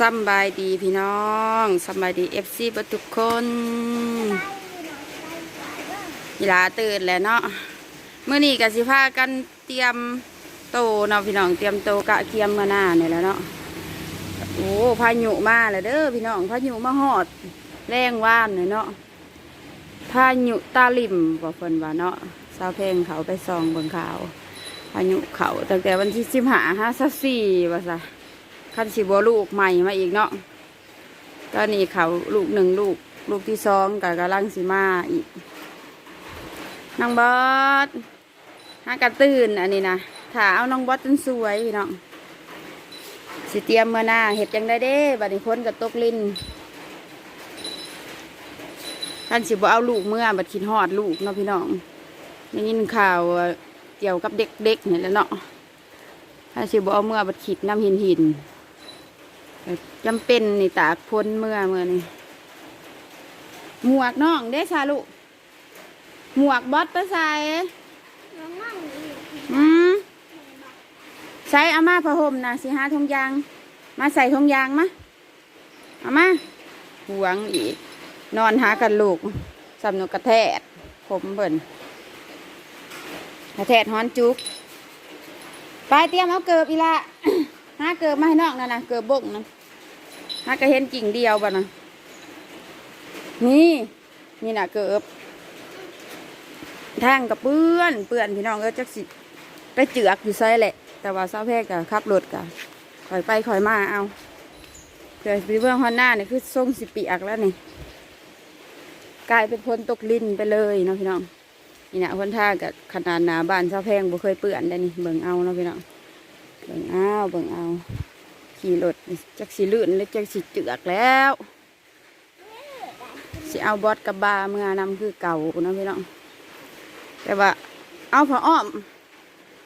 สบายดีพี่น้องสบายดีเอฟซีทุกคนยีลาตื่นแล้วเนาะเมื่อนี้กสิพากันเตรียมโตเนาะพี่น้องเตรียมโตกะเกียมมาหน้าเนี่ยแล้วเนาะโอ้พายุมาแล้วเด้อพี่น้องพายุมาหอดแรงว่านเนี่ยเนาะพายุตาลิมบอกเพิ่นว่าเนาะสาวเพลงเขาไปซองบนขาวพายุเขาตั้งแต่วันที่สิบห้าห้าสิบสี่ว่าซะ คันสิบัวลูกใหม่มาอีกเนาะตอนนี้เขาลูกหนึ่งลูก ลูกที่สองกับกำลังสิมาอีกน้องบอสหากระตื่นอันนี้นะถ้าเอาน้องบอสจนสวยพี่น้องสิเตรียมเมื่อหน้าเห็ดจังได้เด้บัดนี้พ้นกับตกลินคันสิบ่เอาลูกเมื่อบัดคิดฮอดลูกเนาะพี่น้องได้ยินข่าวเกี่ยวกับเด็กๆเนี่ยแหละเนาะถ้าสิบเอาเมื่อบัดขีดน้ำหินหิน จำเป็นนี่ตากพ้นเมื่อเมื่อนี่หมวกน้องเด้ชาลูกหมวกบอสไปใส่อืมใส่เอามาผ้าห่มนะสิหาทงยาง มาใส่ทงยางมะเอามาหวงอีก นอนหากันลูกสำนกกระแทดผมเบิ่นกระแทดฮ้อนจุกไปเตรียมเอาเกิบอีละหาเกิบมาให้น้องนั่นนะเกิบบกนะ หากระเห็นกิ่งเดียวบ่นะนี่นี่น่ะเกิบทางกับเปื้อนเปื้อนพี่น้องก็จักสิไปเจือกอยู่ไซแหละ แต่ว่าเศร้าแพกกับขับรถกับคอยไปคอยมาเอาเกิดไปเบื้องฮอนหน้าเนี่ยคือทรงสิปีอักแล้วนี่กลายเป็นพลตกลินไปเลยเนาะพี่น้องนี่นะคนท่ากับขนาดหนาบ้านเช้าแพงบ่เคยเปื่อนได้นี่เบิ่งเอาเนาะพี่น้องเบิ่งเอาเบิ่งเอา ขี่รถจักสีลื่นหรือจักสีเจือกแล้วสิเอาบอสกับบาเมื่อนำคือเก่านะพี่น้องแต่ว่า เอาผ้าอ้อม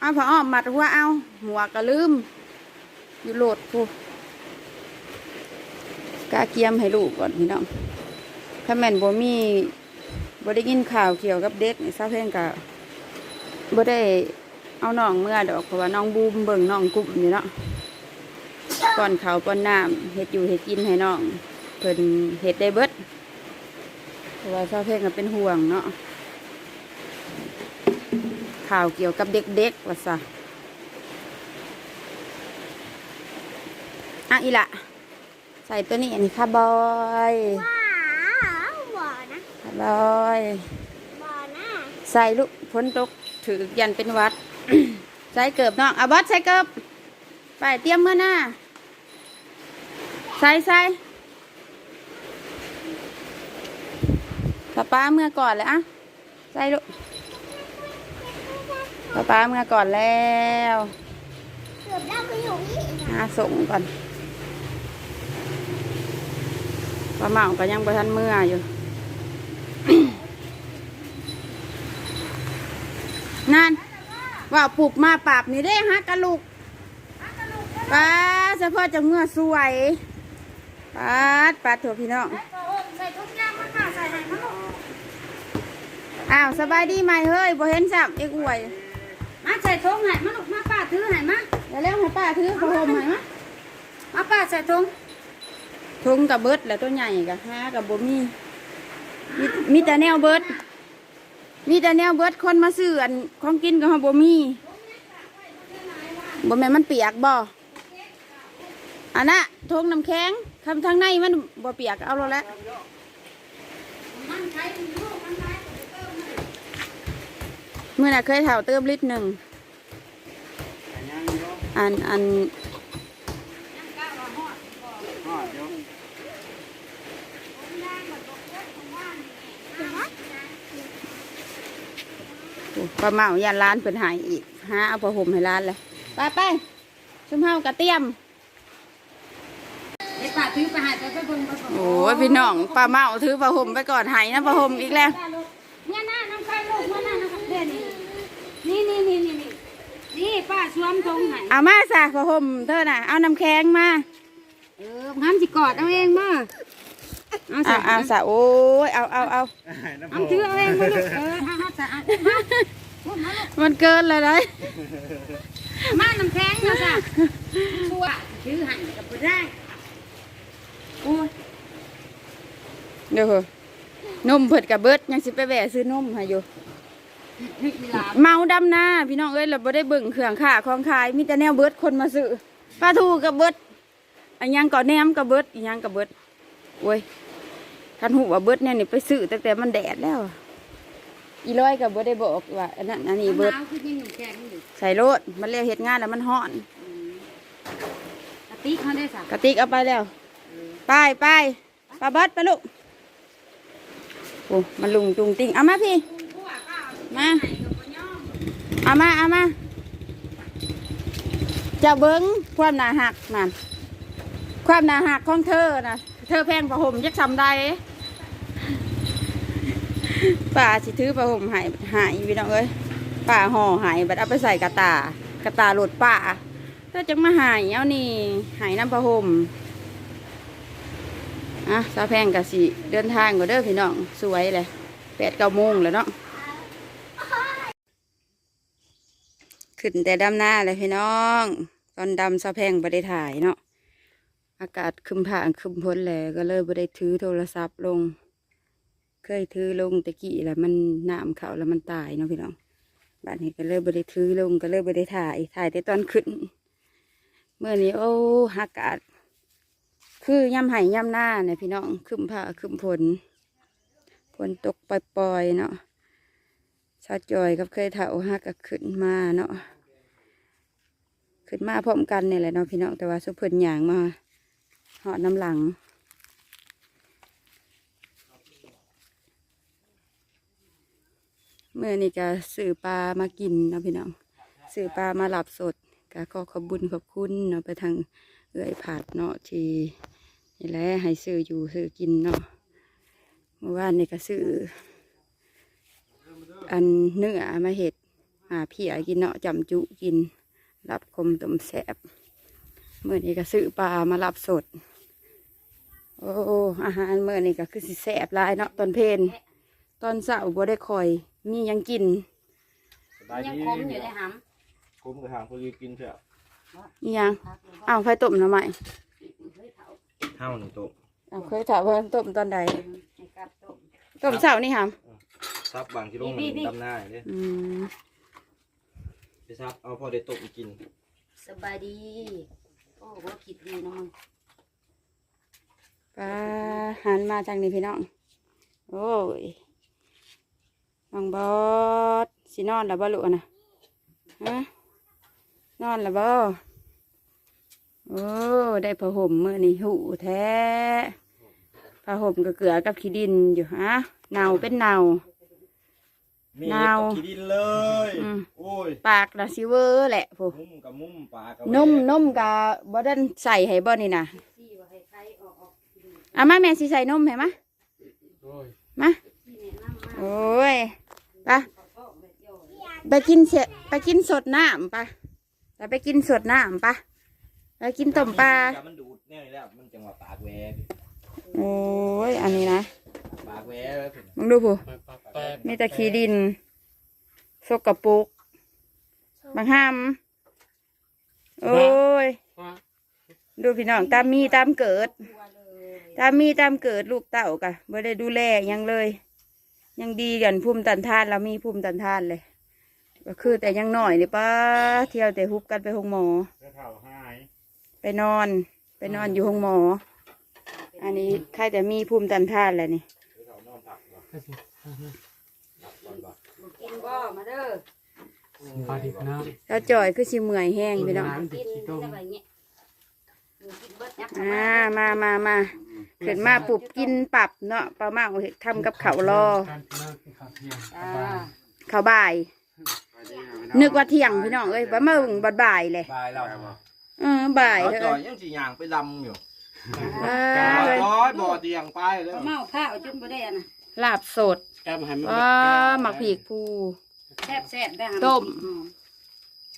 เอาผ้าอ้อมมัดหัวเอา หัวก็ลืม อยู่โหลดพูกาเกียมให้ลูกก่อนพี่น้องถ้าแม่นบ่มีบ่ได้ยินข่าวเกี่ยวกับเด็กนี่ซาเพลงกับบ่ได้เอาน้องเมื่อดอกเพราะว่าน้องบูมเบิ่งน้องกลุ่มอยู่เนาะ ป้อนเขาวป้อนน้ำเฮ็ดอยู่เฮ็ดกินให้น้องเพิ่นเฮ็ดได้เบิดเพราะว่าซาเพลงก็เป็นห่วงเนาะข่าวเกี่ยวกับเด็กๆว่าซะอะอีละใส่ตัวนี้อันนี้ค่ะบอยว้าวบ่อนะบอยบ่อนะใส่ลูกฝนตกถือยันเป็นวัดใส่เกือบน้องเอาบอสใส่เกือบไปเตรียมเมื่อหน้า ใส่ใส่ป้าป้าเมื่อก่อนเลยอะใส่ลูกป้าป้าเมื่อก่อนแล้วเกือบได้ไปอยู่นี่หาส่งก่อนป้าเหมาก็ยังประทันเมื่ออยู่นั่นว่าปลูกมาปราบนี่ได้ฮะกะลูกป้าเฉพาะจะเมื่อสวย ป้าดป้าดถั่วพี่น้องใส่ทุกอย่างมันมาใส่ให้มันลูกอ้าวสบายดีไหมเฮ้ยบ่เห็นสับเอ็กอวยมาใส่ถุงให้มันลูกมาป้าถือให้มาเดี๋ยวเร็วให้ป้าถือพะโฮมให้มะมาป้าใส่ถุงทุงกับเบิดแล้วตัวใหญ่กับห้ากับบ่มีมีมีแต่แนวเบิด มีแต่แนวเบิดคนมาซื้ออันของกินก็บ่มีบ่แม่นมันเปียกบ่อันน่ะทงน้ำแข็ง คำทางในมันบ่เปียกเอาแล้วแหละมันใช้ลูกมันใช้เมื่อน่ะเคยเถ่าเติมลิตรหนึ่ง อันอันโอ้ปลาเมาย่านร้านเพิ่นหายอีกหาเอาผ้าห่มให้ร้านเลยไปไปชุมเฮากระเตรียม ไอ้ป้าถือไปให้ไปไปเบิ่งไปเบิ่งโอ้ยพี่น้องปลาเมาถือผ้าห่มไปก่อนใหายนะผ้าห่มอีกแล้ว เนี่ยนะน้ำไข่ลูกมันน่ะนะครับเด่นนี่นี่นี่นี่นี่นี่ป้าสวมถุงให้เอามาสะผ้าห่มเธอน่ะ เอาน้ำแข็งมาเออห้ามสิกอดเอาเองมาเอาเอาใส่เอาสะโอ้ยเอาเอาเอาเอาถือเอาเองมาลูกเออเอาเอาใส่เอามาลูกมาลูกมันเกินเลยเลยมาน้ำแข็งนะจ้ะชัวถือหันกับไปได้ เดี๋ยวเหอะนมเผิดกับเบิดยังสิไปแหวะซื้อนมให้อยู่อีหลาบเมาดำหน้าพี่น้องเอ้ยเราบ่ได้เบิ่งเครื่องค่าของขายมีแต่แนวเบิดคนมาซื้อปลาทูกับเบิดอันยังก่อแนมกับเบิดอันยังกับเบิดโอ้ยคันหูว่าเบิดเนี่ยนี่ไปซื้อตั้งแต่มันแดดแล้ว อีร้อยกับเบิดได้บอกว่าอันนั้นอันนี้เบิดมะนาวคือยังอยู่แข็งอยู่ใส่โลดมันเรียกเฮ็ดงานแล้วมันฮ้อนกะติกเขาได้สักกระติกเอาไปแล้ว ไปไปปลาเบิดไปลูกโอ้มันลุงตุงติงเอามาพี่ มาเอามาเอามาจะเบิ้งความหนาหักนั่นความหนาหักของเธอนะเธอแพงประหมยักทำได้ป่าสิถือประหมหายหายพี่น้องเอ้ยป่าห่อหายบัดเอาไปใส่กระตากระตาหลดป่าถ้าจังมาหายเอานี่หายน้ำประหม อะสาวแพงกับสิเดินทางก็เด้อพี่น้องสวยเลยแปดเก้าโมงแล้วเนาะขึ้นแต่ดำหน้าเลยพี่น้อง ตอนดำสะแพงบ่ได้ถ่ายเนาะอากาศคึมผ่านคึมพ้นแล้วก็เลยบ่ได้ถือโทรศัพท์ลง เคยถือลงตะกี้แล้วมันน้ำเขาแล้วมันตายเนาะพี่น้องบ้านนี้ก็เลยบ่ได้ถือลงก็เลยบ่ได้ถ่ายถ่ายแต่ตอนขึ้นเมื่อนี้โอ้อากาศ คือย่ำไห่ย่ำหน้าเนี่ยพี่น้องคึมผ่าคึมฝนฝนตกปล่อยๆเนาะชาจอยกับเคยเถาฮักก็ขึ้นมาเนาะขึ้นมาพร้อมกันเนี่ยแหละเนาะพี่น้องแต่ว่าสุเพิ่นหยางมาหอดน้ำหลังเมื่อนี้ก็สื่อปลามากินเนาะพี่น้องสื่อปลามาหลับสดก็ขอขอบบุญขอบคุณเนาะไปทาง เอื้อยผาดเนาะที่นี่แหละให้ซื้ออยู่ซื้อกินเนาะเมื่อวานนี่ก็ซื้ออันเนื้อมาเห็ดหาเพียกินเนาะจำจุกินรับคมต้มแสบเมื่อนี้ก็ซื้อปลามารับสด โอ้อาหารเมื่อนี้ก็คือสิแสบหลายเนาะตอนเพลนตอนเช้าบ่ได้คอย มีหยังกินสบายยังดีคมอยู่ได้หคมกับทางพอดีกินเถอะ มีหยังำอ้าวไฟต้มหน่อไม้เท่าหนึ่งโต๊ะอ้าวเคยถามว่าต้มตอนใดให้กัดต้มต้มเช้านี่ค่ะซับบางที่ลงพี่พี่ดำหน้าเลยอืมไปซับเอาพอได้ต้มกินสบายดี โอ้โหคิดดีนะมึงปลาหันมาทางนี้พี่น้อง โอ้ยน้องบอสสินอนแล้วบ่ลูกอะนะฮะ นอนแล้วบ่โอ้ได้ผ้าห่มมื่อนี้หูแท้ผ้าห่มก็เกลือกับขี้ดินอยู่ฮะเนาเป็นเนามีนาวกินดินเลย อืม โอ้ยปากละซิเวอร์แหละผู้มุมกับมุมปลากับนมนมกับบ่ดันใส่ให้บ่นี่นะที่ว่าให้ใครออกออกเอามาแม่สิใส่นมให้มะมาที่แนะนำมาโอ้ยไปะก็แบบโยนไปกินเสร็จไปกินสดน้ำปะ ไปไปกินสดน้ำปะไปกินต้มปลา มันดูดแน่นี่แล้วมันจังหวะปากแหวกโอ้ย อันนี้นะปากแหวแล้วถึงมึงดูผู้มีแต่ขี้ดินสกปรกบางห้าม โอ้ย ดูพี่น้องตามมีตามเกิด ตามมีตามเกิดลูกเต่ากะไม่ได้ดูแลหยังเลย ยังดีกันภูมิตันทานเรามีภูมิตันทานเลย ก็คือแต่ยังหน่อยนี่ป้าเที่ยวแต่ฮุบกันไปห้องหมอเท่าหายไปนอน ไปนอนอยู่ห้องหมอ อันนี้ใครแต่มีภูมิตันทานแหละนี่เท่านอนผักบ่ผักก่อนบ่กินบ่มาเด้อปลาดิบน้ถ้าจ่อยคือสิเมื่อยแห้งพี่น้องำกินได้แบบนี้มึงกินเบิดยักษ์อ่ามามามาเกิดมาปุบกินปรับเนาะปลาเมาเฮ็ดทำกับเขาวรอการกินน้ำกินข้าวเที่ยงอ่าข้าวบ่าย นึกว่าเที่ยงพี่น้องเอ้ยบ่มาเบิ่งบ่ายบ่ายเลยบายแล้วเออบ่ายเอาเถจอยอะยังสีย่างไปลำอยู่อ่าร้อยบ่อเตียงไปเลยเมาข้าวจนบ่ได้อะนะลาบสดแก้มให้มันอ่าหมักผีกภูแซ่บแซ่บได้หาต้ม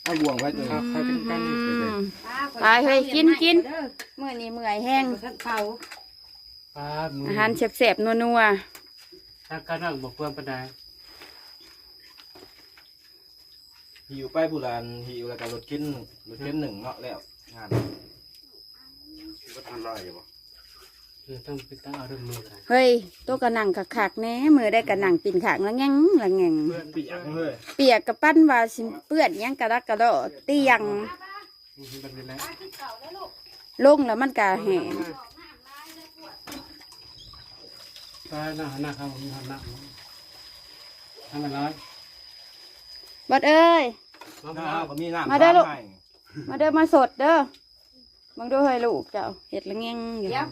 เอาบ่วงไว้ตัวครับเขาเป็นกันนี่อืมปลาไปเฮ้ยกินกินเด้อเมื่อนี้เมื่อยแห้งท่านเผาปลาหมูอาหารแซ่บๆนัวถ้าการนั่งบอกเพื่อนปานใด หิวไปผู้ลานหิวแล้วก็รถกินรถกินหนึ่งเนาะแล้วงานก็ทานไรอยู่ปะคือต้องไปตั้งเอาเรื่องมือกันเฮ้ยตัวกระหนังคักๆแหน่มือได้กระหนังปิ่นขางแล้วแง่งละแง่งเพื่อนปีกเลยเปียกกับปั้นว่าสิเปื้อนหยังกระดักกระโดดเตียงมันเป็นแล้วลงแล้วมันกะแห้งตาหน้าหน้าเขามีหน้าทำอะไร บดเอ้ยมาน้าบ้าก็มีน้ำมาเด้อลูก ให้มาเด้อมาสดเด้อมึงดูให้ลูกเจ้าเห็ดละแง่งอยู่เดี๋ยว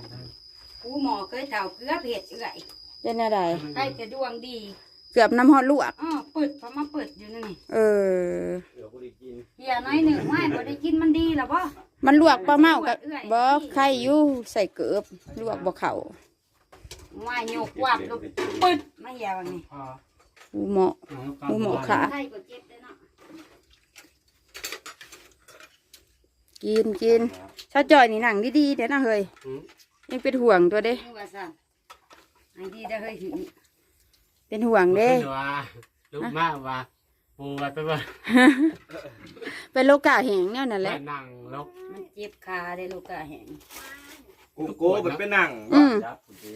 กูหมอเคยเท่าเกลือเผ็ดเอื่อยเป็นอะไรใกล้จะดวงดีเกือบน้ำฮอดลวกอ้อเปิดพอมาเปิดอยู่นั่นนี่เออ เดี๋ยวกูได้กินเฮียน้อยหนึ่งว่าบ่ได้กินมันดีหรอบ่มันลวกปลาเมากับบ่ไข่อยู่ใส่เกือบลวกบ่เข่าว่าโยกวับลูกปึดมาเฮียว่าไงพอ หูเหมาะหูเหมาะค่ะ ไข่ก็เจ็บเลยเนาะกินกินถ้าจอยนี่หนังดีๆเดี๋ยวนะเฮ้ยยังเป็นห่วงตัวเด้นี่ว่าสั่นไอ้ดีได้เฮ้ยถึงเป็นห่วงเด้ ว่าลูกมากว่าปูไปไปว่าเป็นโลกาแหงเนี่ยนั่นแหละ นั่งลกมันเจ็บขาได้ลูกกะแหงกุ้งโก้มันเป็นหนังอืม จับสิ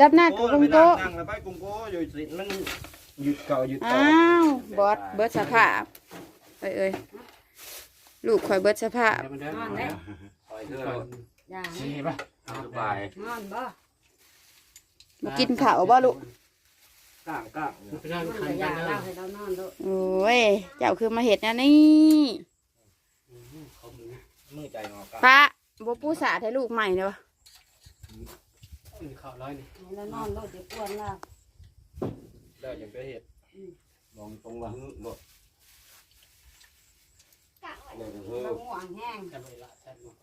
ดับหน้ากับกุ้งโตะนั่งแล้วไปกุ้งโก้อยู่สิมัน หยุดเก่าหยุดอ้าเก่าวบอสเบิร์ดสภาพเอ้ยเอ้ยลูกคอยเบิร์ดสภาพเดี๋ยวมันเดินนอนได้ปล่อยเถอะก่อนอย่าชี้ป่ะสบายนอนบ่มากินข้าวบ่ลูกก้างก้างไปนั่งมันขัก็นอย่ากันเล่านะให้เรานอนลูกโอ้ยเจ้าคือมาเห็ดนะนี่มือใจงอกาพระบ่ปูสาดให้ลูกใหม่เด้อข้าวร้อยนี่ให้เรานอนลูกเดี๋ยวปวดเรา แล้วยังไปเห็ดมองตรงว่าฮึบ่เดี๋ยวเถเราอะง่วงแห้งจะไปละแซ่บมั้ง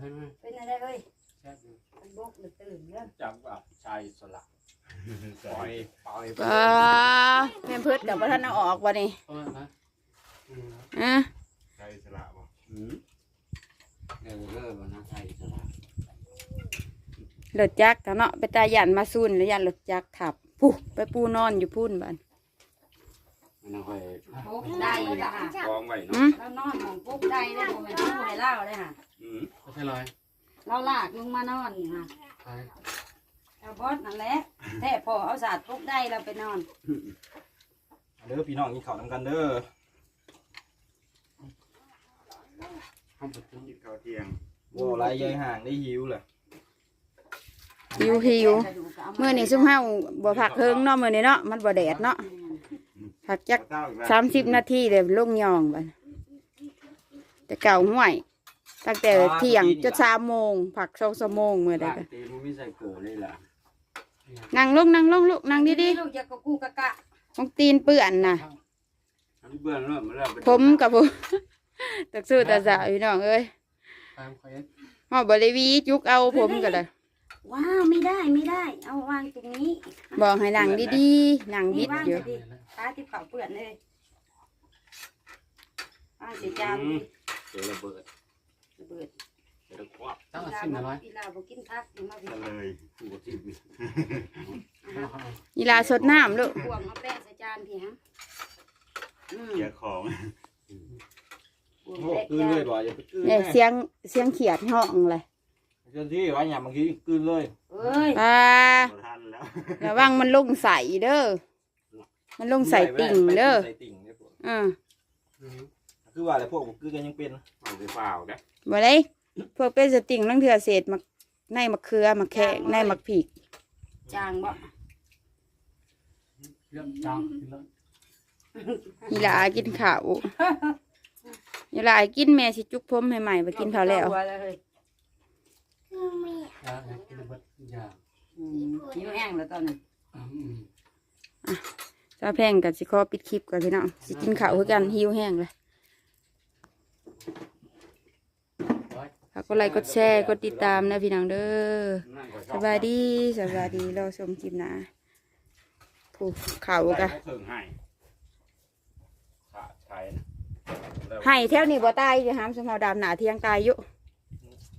ให้ไหมเป็นอะไรเฮ้ยแซ่บมันบกหรือตื่นเรื่องจับกับชายสละปล่อยปล่อยก็แม่นเพิดกับบ่ทันเอาออกบ่นี่เพราะว่านะอืมอะชายสละบ่อืมเดี๋ยวเริ่มนะไทยสละ รถจักรกันเนาะไปตายันมาซุนแล้วยันรถจักรขับผู้ไปปูนอนอยู่พุ่นบัดมันเอาค่อยบกได้ละค่ะกองไว้อืเนาะมเรานอนหมองปุ๊บได้ได้ผมเป็นผู้ให้เล่าได้ค่ะอืมก็ใช่ร้อยเราลากลงมานอนนี่ค่ะไปเอาบอสนั่นแหละแท้พอเอาสาดปุ๊บได้เราไปนอนเด้อพี่น้องกินข้าวนำกันเด้อห้องประตูกินข้าวเที่ยงบ่ไรยายห่างได้หิวเลย หิวหิวมื้อนี้ซุมเฮาบ่พักเฮิงเนาะมื้อนี้เนาะมันบ่แดดเนาะพักจักเต้าอีกแล้วสามสิบนาทีเดี๋ยวลงยองบัดแต่เก่าห่วย ตั้งแต่เที่ยงจนสามโมงผักสองสามโมงเมื่อใดบ้านกันตีมันไม่ใส่เกลือเลยล่ะนั่งลงนั่งลงลูกนั่งดีลูกอยากกะกูกะกะๆของตีนเปื้อนน่ะอันนี้เบื่อแล้วมันเริ่มเป็นผมกับผมตักสู้ตาสาวพี่น้องเอ้ยตามคอยหอบริวีจุกเอาผมกันเลย ว้าวไม่ได้ไม่ได้ เอาวางตรงนี้บอกให้นั่งดีๆนั่งบิดอยู่ตาที่เผาเปื่อนเลยวางสีจานดิเจอระเบิดระเบิดเจอควักตั้งอีอาลาชีพนะร้อยอีลาบอกกินพักนี่มากันเลยหัวทิ่มยีลาสดน้ำลูกพวงมาแป้งใส่จานพี่ฮะอืมเสียของพวงโอ้แป้งกลืนจาเลยนบ่อย่าไปกลืนเนี่ยเสียงเสียงเขียดห้องเลย เจ้าที่ว่าอย่างบางทีกลืนเลยเอ้ยอ่าบ่ทันแล้วระวังมันลงใส่เด้อ มันลงใส่ติ่งเด้อใส่ติ่งเด้อพวกอ่าคือว่าอะไรพวกบ่กลืนกันยังเป็นเอาไปเปล่าได้บ่ได้พวกเป็นสติ่งลังเถื่อเศษมักในมะเขือมะแขกในมะผีกจางบ่เรื่องจังเรื่องยีลากินข้าวยีลากินแม่สิจุกผมให้ใหม่ไปกินข้าวแล้ว เอเลย ยากินระเบิดยาอืมหิวแห้งแล้วตอนนั้นอืมซาแพงกับสิขอปิดคลิปก่อนพี่น้องสิกินข้าวคือกันหิวแห้งเลยร้อยฝากกดไลค์กดแชร์กดติดตามนะพี่น้องเด้อนั่งก็ชสอบบายดีสบายดีเราชมคลิปหนะผู้ข่าวใส่กะเขาเถิงให้ขาดใช้นะแล้วไห้แถวนี้บ่ตายจะหามสมเฮาดำหนาเที่ยงตายอยู่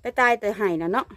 ไปตายแต่ไห้นะเนาะ